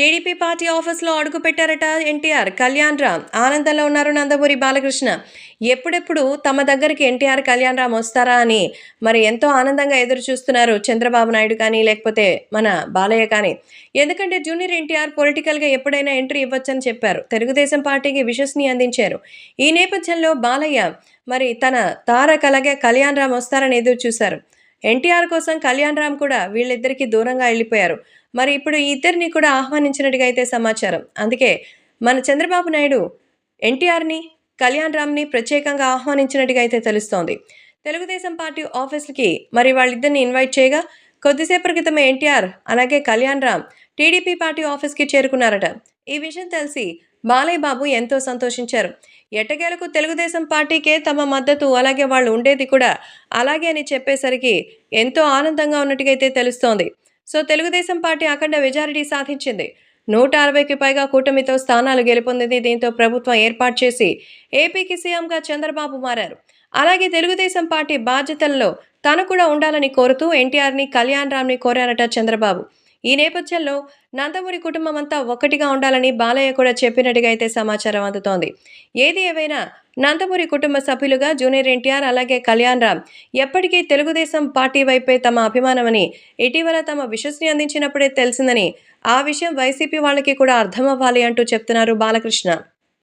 TDP party ఆఫీస్లో అడుగు పెట్టారట ఎన్టీఆర్. కళ్యాణ్ రామ్ ఆనందంలో ఉన్నారు నందమూరి బాలకృష్ణ. ఎప్పుడెప్పుడు తమ దగ్గరికి ఎన్టీఆర్ కళ్యాణ్ రామ్ వస్తారా అని మరి ఎంతో ఆనందంగా ఎదురు చూస్తున్నారు చంద్రబాబు నాయుడు కానీ లేకపోతే మన బాలయ్య కానీ. ఎందుకంటే జూనియర్ ఎన్టీఆర్ పొలిటికల్గా ఎప్పుడైనా ఎంట్రీ ఇవ్వచ్చని చెప్పారు. తెలుగుదేశం పార్టీకి విషస్ని అందించారు. ఈ నేపథ్యంలో బాలయ్య మరి తన తారక్ అలాగే కళ్యాణ్ రామ్ వస్తారని ఎదురు చూశారు. ఎన్టీఆర్ కోసం కళ్యాణ్ రామ్ కూడా వీళ్ళిద్దరికీ దూరంగా వెళ్ళిపోయారు. మరి ఇప్పుడు ఈ ఇద్దరిని కూడా ఆహ్వానించినట్టుగా అయితే సమాచారం. అందుకే మన చంద్రబాబు నాయుడు ఎన్టీఆర్ని కళ్యాణ్ రామ్ని ప్రత్యేకంగా ఆహ్వానించినట్టుగా అయితే తెలుస్తోంది. తెలుగుదేశం పార్టీ ఆఫీస్కి మరి వాళ్ళిద్దరిని ఇన్వైట్ చేయగా కొద్దిసేపటి క్రితమే ఎన్టీఆర్ అలాగే కళ్యాణ్ రామ్ టీడీపీ పార్టీ ఆఫీస్కి చేరుకున్నారట. ఈ విషయం తెలిసి బాలయ్యబాబు ఎంతో సంతోషించారు. ఎట్టకేలకు తెలుగుదేశం పార్టీకే తమ మద్దతు అలాగే వాళ్ళు ఉండేది కూడా అలాగే అని చెప్పేసరికి ఎంతో ఆనందంగా ఉన్నట్టుగా అయితే తెలుస్తోంది. సో తెలుగుదేశం పార్టీ అఖండ మెజారిటీ సాధించింది. నూట అరవైకి పైగా కూటమితో స్థానాలు గెలుపొందింది. దీంతో ప్రభుత్వం ఏర్పాటు చేసి ఏపీకి సీఎంగా చంద్రబాబు మారారు. అలాగే తెలుగుదేశం పార్టీ బాధ్యతల్లో తను కూడా ఉండాలని కోరుతూ ఎన్టీఆర్ని కళ్యాణ్ రామ్ని కోరారట చంద్రబాబు. ఈ నేపథ్యంలో నందమూరి కుటుంబం అంతా ఒక్కటిగా ఉండాలని బాలయ్య కూడా చెప్పినట్టుగా అయితే సమాచారం అందుతోంది. ఏది ఏవైనా నందమూరి కుటుంబ సభ్యులుగా జూనియర్ ఎన్టీఆర్ అలాగే కళ్యాణ్ రామ్ ఎప్పటికీ తెలుగుదేశం పార్టీ వైపే తమ అభిమానమని ఇటీవల తమ విశ్వస్ని అందించినప్పుడే తెలిసిందని ఆ విషయం వైసీపీ వాళ్ళకి కూడా అర్థమవ్వాలి అంటూ చెప్తున్నారు బాలకృష్ణ.